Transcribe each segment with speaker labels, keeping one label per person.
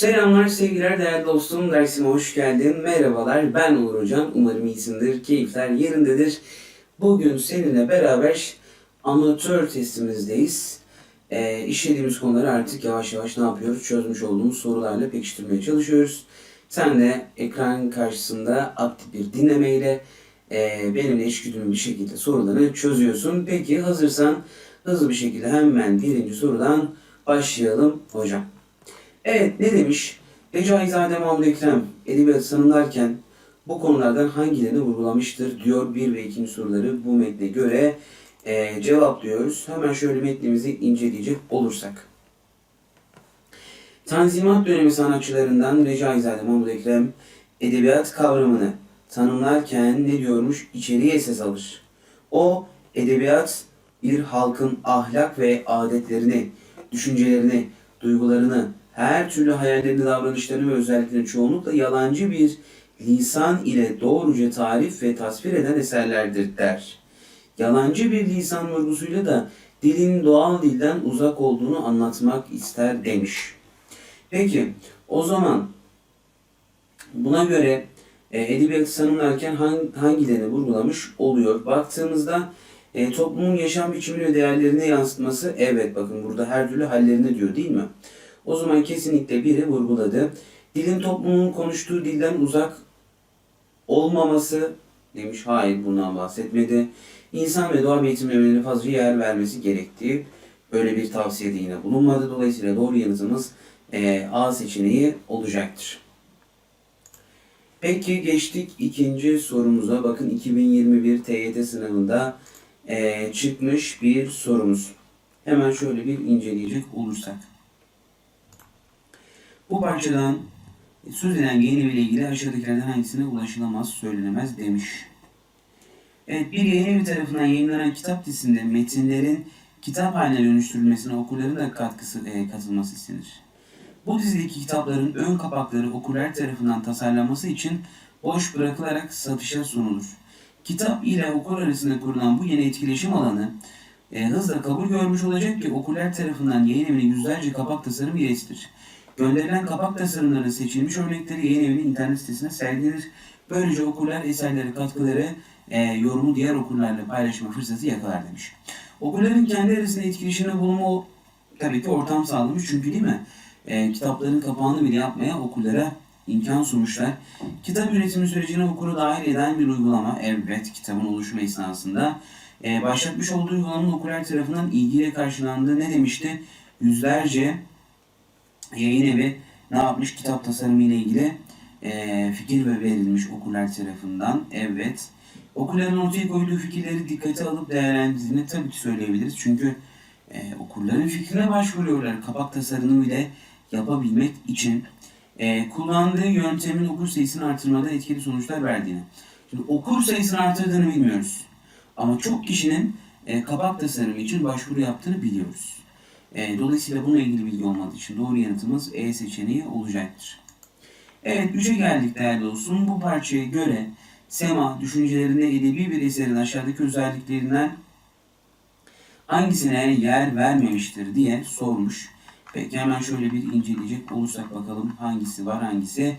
Speaker 1: Selamlar sevgiler değerli dostum dersime hoş geldin. Merhabalar ben Uğur Hocam. Umarım iyisindir, keyifler yerindedir. Bugün seninle beraber amatör testimizdeyiz. Ee, işlediğimiz konuları artık yavaş yavaş ne yapıyoruz? Çözmüş olduğumuz sorularla pekiştirmeye çalışıyoruz. Sen de ekran karşısında aktif bir dinlemeyle e, benimle eşgüdümlü bir şekilde soruları çözüyorsun. Peki hazırsan hızlı bir şekilde hemen birinci sorudan başlayalım hocam. Evet ne demiş? Recaizade Mahmud Ekrem edebiyat tanımlarken bu konulardan hangilerini vurgulamıştır diyor bir ve ikinci soruları bu metne göre e, cevaplıyoruz. Hemen şöyle metnimizi inceleyecek olursak. Tanzimat dönemi sanatçılarından Recaizade Mahmud Ekrem edebiyat kavramını tanımlarken ne diyormuş? İçeriye esas alır. O edebiyat bir halkın ahlak ve adetlerini, düşüncelerini, duygularını, her türlü hayallerini, davranışlarını ve özelliklerini çoğunlukla yalancı bir lisan ile doğruca tarif ve tasvir eden eserlerdir der. Yalancı bir lisan vurgusuyla da dilin doğal dilden uzak olduğunu anlatmak ister demiş. Peki o zaman buna göre e, edebiyatı tanımlarken hangi, hangilerini vurgulamış oluyor? Baktığımızda e, toplumun yaşam biçimini ve değerlerini yansıtması evet bakın burada her türlü hallerini diyor değil mi? O zaman kesinlikle biri vurguladı. Dilin toplumun konuştuğu dilden uzak olmaması demiş. Hayır bundan bahsetmedi. İnsan ve doğa betimlemelerine fazla yer vermesi gerektiği böyle bir tavsiyede yine bulunmadı. Dolayısıyla doğru yanıtımız e, A seçeneği olacaktır. Peki geçtik ikinci sorumuza. Bakın 2021 TYT sınavında e, çıkmış bir sorumuz. Hemen şöyle bir inceleyecek olursak. Bu parçadan söz edilen yayın evi ile ilgili aşağıdakilerden hangisine ulaşılamaz, söylenemez demiş. Evet, bir yayın evi tarafından yayınlanan kitap dizisinde metinlerin kitap haline dönüştürülmesine okurların da katkısı e, katılması istenir. Bu dizideki kitapların ön kapakları okurlar tarafından tasarlanması için boş bırakılarak satışa sunulur. Kitap ile okur arasında kurulan bu yeni etkileşim alanı e, hızla kabul görmüş olacak ki okurlar tarafından yayın evine yüzlerce kapak tasarımı iletilir. Gönderilen kapak tasarımlarının seçilmiş örnekleri yayın evinin internet sitesine sergilenir. Böylece okurlar eserleri, katkıları, e, yorumu diğer okurlarla paylaşma fırsatı yakalar demiş. Okurların kendi arasında etkileşimde bulunma tabii ki ortam sağlamış çünkü değil mi? E, kitapların kapağını bile yapmaya okurlara imkan sunmuşlar. Kitap üretimi sürecine okuru dahil eden bir uygulama, evet kitabın oluşumu esnasında e, başlatmış olduğu uygulamanın okurlar tarafından ilgiyle karşılandığı ne demişti? Yüzlerce yayın evi ne yapmış? Kitap tasarımı ile ilgili e, fikir ve verilmiş okurlar tarafından. Evet. Okurların ortaya koyduğu fikirleri dikkate alıp değerlendirdiğini tabii ki söyleyebiliriz. Çünkü e, okurların fikrine başvuruyorlar. Kapak tasarımını bile yapabilmek için. E, kullandığı yöntemin okur sayısını artırmada etkili sonuçlar verdiğini. Şimdi okur sayısını artırdığını bilmiyoruz. Ama çok kişinin e, kapak tasarımı için başvuru yaptığını biliyoruz. E, dolayısıyla bununla ilgili bilgi olmadığı için doğru yanıtımız E seçeneği olacaktır. Evet, üçe geldik değerli dostum. Bu parçaya göre Sema düşüncelerinde edebi bir eserin aşağıdaki özelliklerinden hangisine yer vermemiştir diye sormuş. Peki hemen şöyle bir inceleyecek olursak bakalım hangisi var hangisi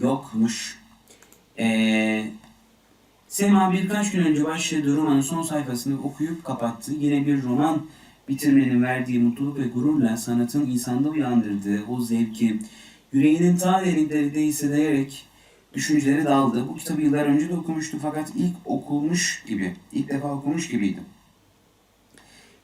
Speaker 1: yokmuş. Ee, Sema birkaç gün önce başladığı romanın son sayfasını okuyup kapattı. Yine bir roman bitirmenin verdiği mutluluk ve gururla sanatın insanda uyandırdığı o zevki yüreğinin ta derinliklerinde hissederek düşünceleri daldı. Bu kitabı yıllar önce de okumuştu fakat ilk okulmuş gibi, ilk defa okumuş gibiydi.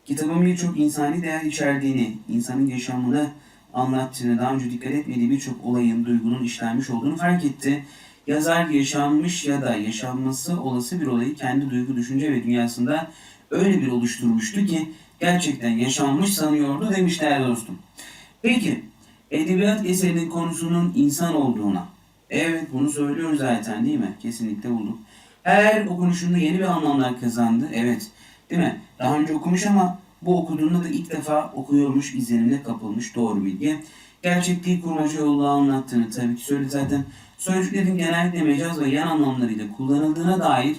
Speaker 1: Kitabın birçok insani değer içerdiğini, insanın yaşamını anlattığını, daha önce dikkat etmediği birçok olayın, duygunun işlenmiş olduğunu fark etti. Yazar yaşanmış ya da yaşanması olası bir olayı kendi duygu, düşünce ve dünyasında öyle bir oluşturmuştu ki gerçekten yaşanmış sanıyordu demiş değerli dostum. Peki, edebiyat eserinin konusunun insan olduğuna, evet bunu söylüyoruz zaten değil mi? Kesinlikle bulduk. Her okunuşunda yeni bir anlamlar kazandı, evet değil mi? Daha önce okumuş ama bu okuduğunda da ilk defa okuyormuş, izlenimle kapılmış doğru bilgi. Gerçekliği kurmaca yolu anlattığını tabii ki söyledi zaten. Sözcüklerin genellikle mecaz ve yan anlamlarıyla kullanıldığına dair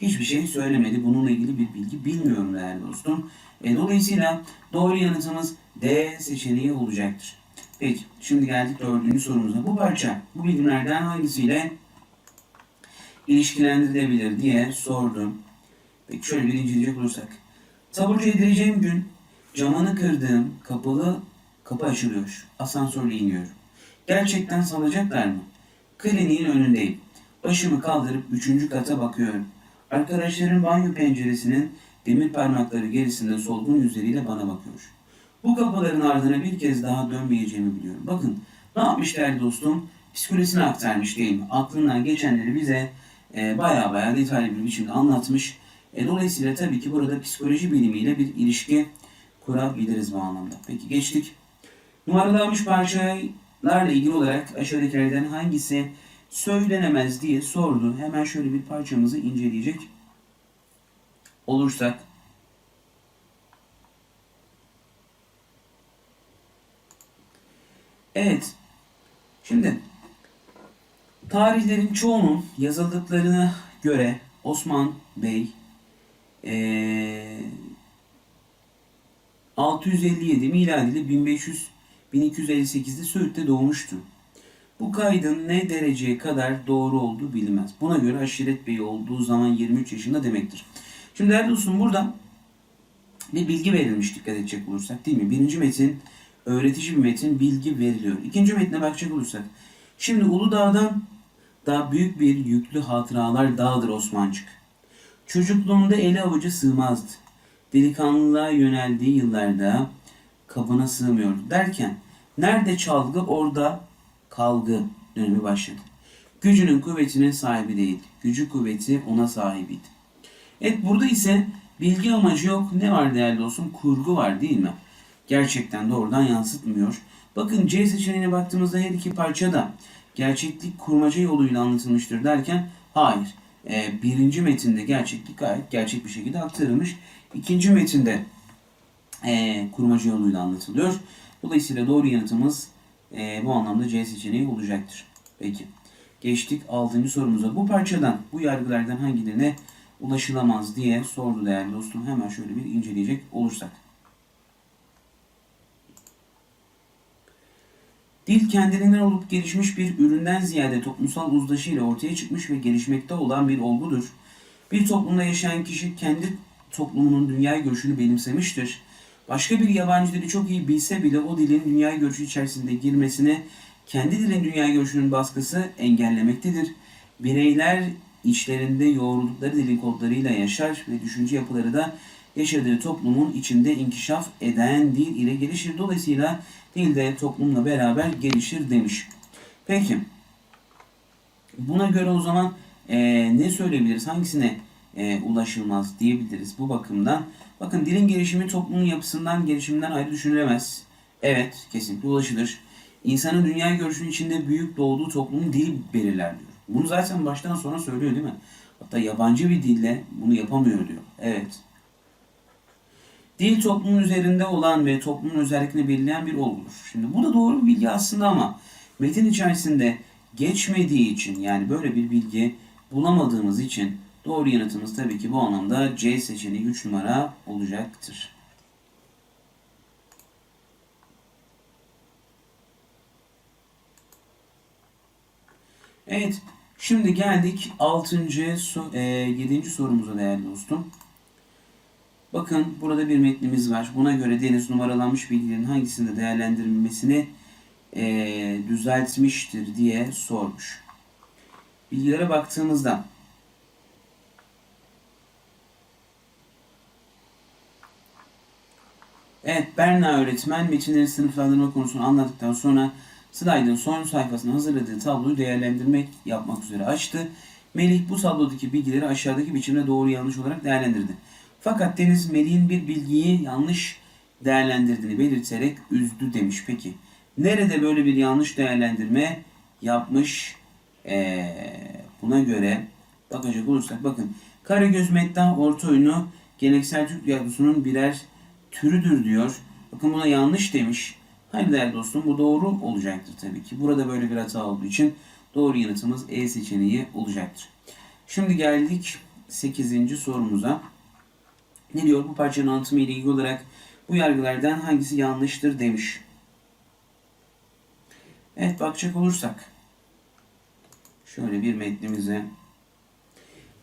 Speaker 1: hiçbir şey söylemedi. Bununla ilgili bir bilgi bilmiyorum değerli dostum. E, dolayısıyla doğru yanıtımız D seçeneği olacaktır. Peki şimdi geldik dördüncü sorumuza. Bu parça bu bilimlerden hangisiyle ilişkilendirilebilir diye sordum. Peki şöyle bir inceleyecek olursak. Taburcu edileceğim gün camını kırdığım kapalı kapı açılıyor. Asansörle iniyorum. Gerçekten salacaklar mı? Kliniğin önündeyim. Başımı kaldırıp üçüncü kata bakıyorum. Arkadaşlarım banyo penceresinin demir parmakları gerisinde solgun yüzleriyle bana bakıyor. Bu kapıların ardına bir kez daha dönmeyeceğimi biliyorum. Bakın ne yapmış değerli dostum? Psikolojisini aktarmış değil? Aklından geçenleri bize e, baya baya detaylı bir biçimde anlatmış. E, dolayısıyla tabii ki burada psikoloji bilimiyle bir ilişki kurabiliriz bu anlamda. Peki geçtik. Numaralanmış parçalarla ilgili olarak aşağıdakilerden hangisi söylenemez diye sordu. Hemen şöyle bir parçamızı inceleyecek olursak. Evet. Şimdi tarihlerin çoğunun yazıldıklarına göre Osman Bey ee, 657 miladili 1500 1258'de Söğüt'te doğmuştu. Bu kaydın ne dereceye kadar doğru olduğu bilinmez. Buna göre Aşiret Bey olduğu zaman 23 yaşında demektir. Şimdi değerli dostum burada bir bilgi verilmiş dikkat edecek olursak değil mi? Birinci metin öğretici bir metin bilgi veriliyor. İkinci metne bakacak olursak. Şimdi Uludağ'dan daha büyük bir yüklü hatıralar dağıdır Osmancık. Çocukluğunda eli avucu sığmazdı. Delikanlılığa yöneldiği yıllarda kabına sığmıyordu derken nerede çalgı orada kalgı dönemi başladı. Gücünün kuvvetinin sahibi değildi. Gücü kuvveti ona sahibiydi. Evet burada ise bilgi amacı yok. Ne var değerli dostum? Kurgu var değil mi? Gerçekten doğrudan yansıtmıyor. Bakın C seçeneğine baktığımızda her iki parça da gerçeklik kurmaca yoluyla anlatılmıştır derken hayır. Ee, birinci metinde gerçeklik gayet gerçek bir şekilde aktarılmış. İkinci metinde e, kurmaca yoluyla anlatılıyor. Dolayısıyla doğru yanıtımız e, bu anlamda C seçeneği olacaktır. Peki. Geçtik 6. sorumuza. Bu parçadan, bu yargılardan hangilerine ulaşılamaz diye sordu değerli dostum. Hemen şöyle bir inceleyecek olursak. Dil kendiliğinden olup gelişmiş bir üründen ziyade toplumsal uzlaşı ile ortaya çıkmış ve gelişmekte olan bir olgudur. Bir toplumda yaşayan kişi kendi toplumunun dünya görüşünü benimsemiştir. Başka bir yabancı dili çok iyi bilse bile o dilin dünya görüşü içerisinde girmesini kendi dilin dünya görüşünün baskısı engellemektedir. Bireyler içlerinde yoğruldukları dilin kodlarıyla yaşar ve düşünce yapıları da yaşadığı toplumun içinde inkişaf eden dil ile gelişir. Dolayısıyla dil de toplumla beraber gelişir demiş. Peki. Buna göre o zaman e, ne söyleyebiliriz? Hangisine e, ulaşılmaz diyebiliriz bu bakımdan. Bakın dilin gelişimi toplumun yapısından, gelişiminden ayrı düşünülemez. Evet, kesinlikle ulaşılır. İnsanın dünya görüşünün içinde büyük doğduğu toplumun dil belirler diyor. Bunu zaten baştan sona söylüyor değil mi? Hatta yabancı bir dille bunu yapamıyor diyor. Evet. Dil toplumun üzerinde olan ve toplumun özellikini belirleyen bir olgudur. Şimdi bu da doğru bir bilgi aslında ama metin içerisinde geçmediği için yani böyle bir bilgi bulamadığımız için doğru yanıtımız tabii ki bu anlamda C seçeneği 3 numara olacaktır. Evet, şimdi geldik 6. So e, 7. sorumuza değerli dostum. Bakın burada bir metnimiz var. Buna göre deniz numaralanmış bilgilerin hangisinde değerlendirilmesini e, düzeltmiştir diye sormuş. Bilgilere baktığımızda Evet Berna öğretmen metinleri sınıflandırma konusunu anlattıktan sonra slide'ın son sayfasına hazırladığı tabloyu değerlendirmek yapmak üzere açtı. Melih bu tablodaki bilgileri aşağıdaki biçimde doğru yanlış olarak değerlendirdi. Fakat Deniz Melih'in bir bilgiyi yanlış değerlendirdiğini belirterek üzdü demiş. Peki nerede böyle bir yanlış değerlendirme yapmış? Ee, buna göre bakacak olursak bakın Karagöz Meddah orta oyunu geleneksel Türk tiyatrosunun birer türüdür diyor. Bakın buna yanlış demiş. Hayır değerli dostum bu doğru olacaktır tabii ki. Burada böyle bir hata olduğu için doğru yanıtımız E seçeneği olacaktır. Şimdi geldik 8. sorumuza. Ne diyor bu parçanın anlatımı ile ilgili olarak bu yargılardan hangisi yanlıştır demiş. Evet bakacak olursak. Şöyle bir metnimize.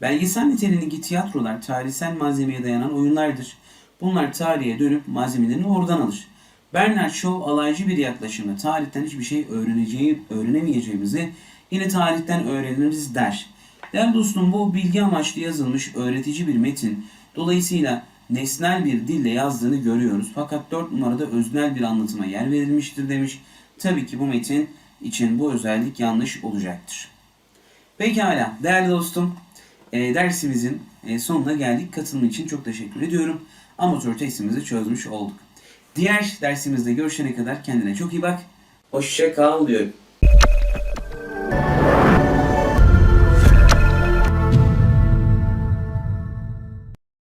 Speaker 1: Belgesel niteliğindeki tiyatrolar tarihsel malzemeye dayanan oyunlardır. Bunlar tarihe dönüp malzemelerini oradan alır. Bernard Shaw alaycı bir yaklaşımla tarihten hiçbir şey öğreneceği, öğrenemeyeceğimizi yine tarihten öğreniriz der. Değerli dostum bu bilgi amaçlı yazılmış öğretici bir metin. Dolayısıyla nesnel bir dille yazdığını görüyoruz. Fakat 4 numarada öznel bir anlatıma yer verilmiştir demiş. Tabii ki bu metin için bu özellik yanlış olacaktır. Pekala değerli dostum e, dersimizin e, sonuna geldik. Katılım için çok teşekkür ediyorum. Amatör testimizi çözmüş olduk. Diğer dersimizde görüşene kadar kendine çok iyi bak. Hoşça kal diyorum.